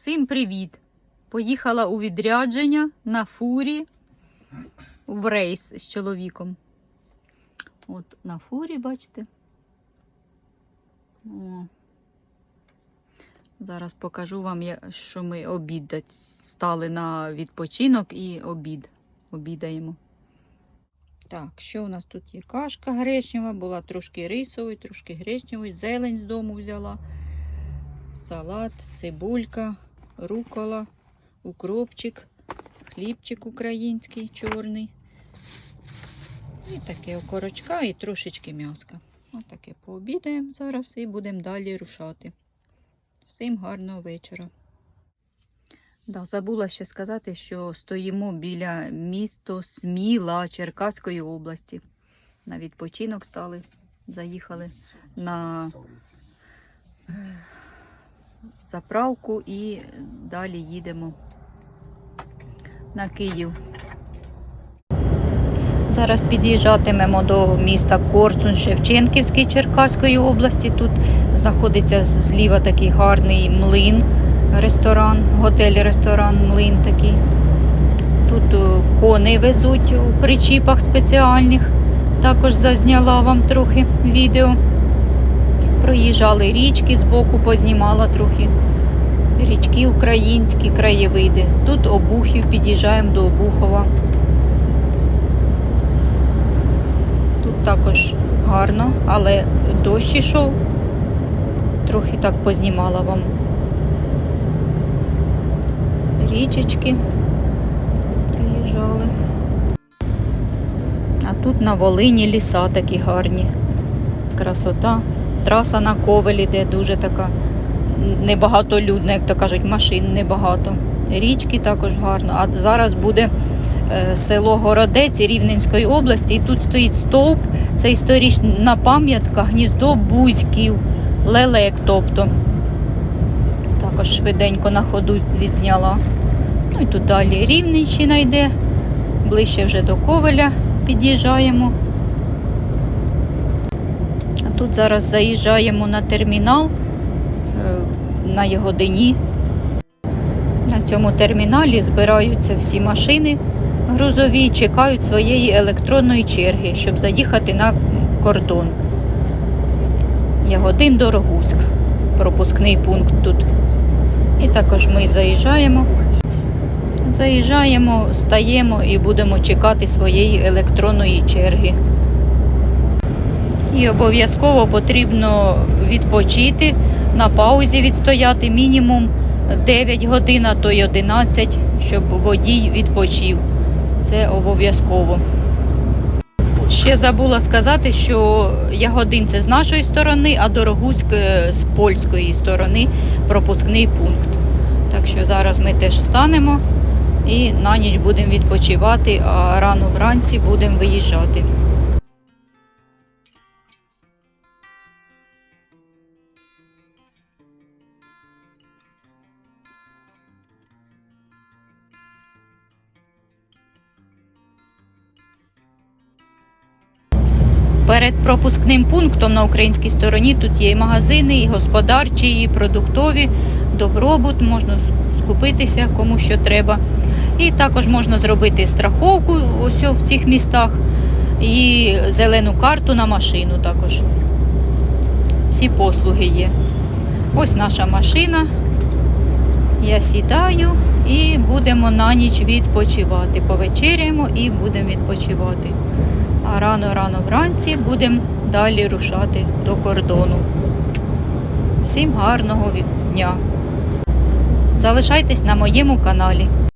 Всім привіт! Поїхала у відрядження на фурі в рейс з чоловіком. От на фурі, бачите? О. Зараз покажу вам, що ми обідать стали на відпочинок і обід. Обідаємо. Так, що у нас тут є? Кашка гречнева, була трошки рисової, трошки гречневої, зелень з дому взяла, салат, цибулька, рукола, укропчик, хлібчик український чорний. І таке окорочка і трошечки м'яска. Отаке пообідаємо зараз і будемо далі рушати. Всім гарного вечора. Да, забула ще сказати, що стоїмо біля міста Сміла Черкаської області. На відпочинок стали, заїхали на заправку і далі їдемо на Київ. Зараз під'їжджатимемо до міста Корсун Шевченківський Черкаської області. Тут знаходиться зліва такий гарний млин, ресторан, готель-ресторан, млин такий. Тут е, коней везуть у причіпах спеціальних. Також зазняла вам трохи відео. Проїжджали річки збоку, познімала трохи. Річки українські, краєвиди. Тут Обухів, під'їжджаємо до Обухова. Тут також гарно, але дощ ішов. Трохи так познімала вам річечки. Приїжджали. А тут на Волині ліса такі гарні. Красота. Траса на ковель іде дуже така небагатолюдна, як то кажуть, машин небагато. Річки також гарно. А зараз буде е, село Городець Рівненської області. І тут стоїть стовп. Це історична пам'ятка, гніздо бузьків, лелек. тобто. Також швиденько на ходу відзняла. Ну і тут далі Рівненщина йде. Ближче вже до Ковеля під'їжджаємо. Тут зараз заїжджаємо на термінал е, на Ягодині. На цьому терміналі збираються всі машини грузові, чекають своєї електронної черги, щоб заїхати на кордон. Ягодин Дорогуськ. Пропускний пункт тут. І також ми заїжджаємо. Заїжджаємо, стаємо і будемо чекати своєї електронної черги. І обов'язково потрібно відпочити, на паузі відстояти мінімум 9 годин, а то й 11, щоб водій відпочив. Це обов'язково. Ще забула сказати, що Ягодин це з нашої сторони, а Дорогуськ е, з польської сторони пропускний пункт. Так що зараз ми теж станемо і на ніч будемо відпочивати, а рано вранці будемо виїжджати. Перед пропускним пунктом на українській стороні тут є і магазини, і господарчі, і продуктові, добробут, можна скупитися кому що треба. І також можна зробити страховку ось в цих містах і зелену карту на машину також. Всі послуги є. Ось наша машина. Я сідаю і будемо на ніч відпочивати. Повечеряємо і будемо відпочивати. А рано-рано вранці будемо далі рушати до кордону. Всім гарного дня! Залишайтесь на моєму каналі.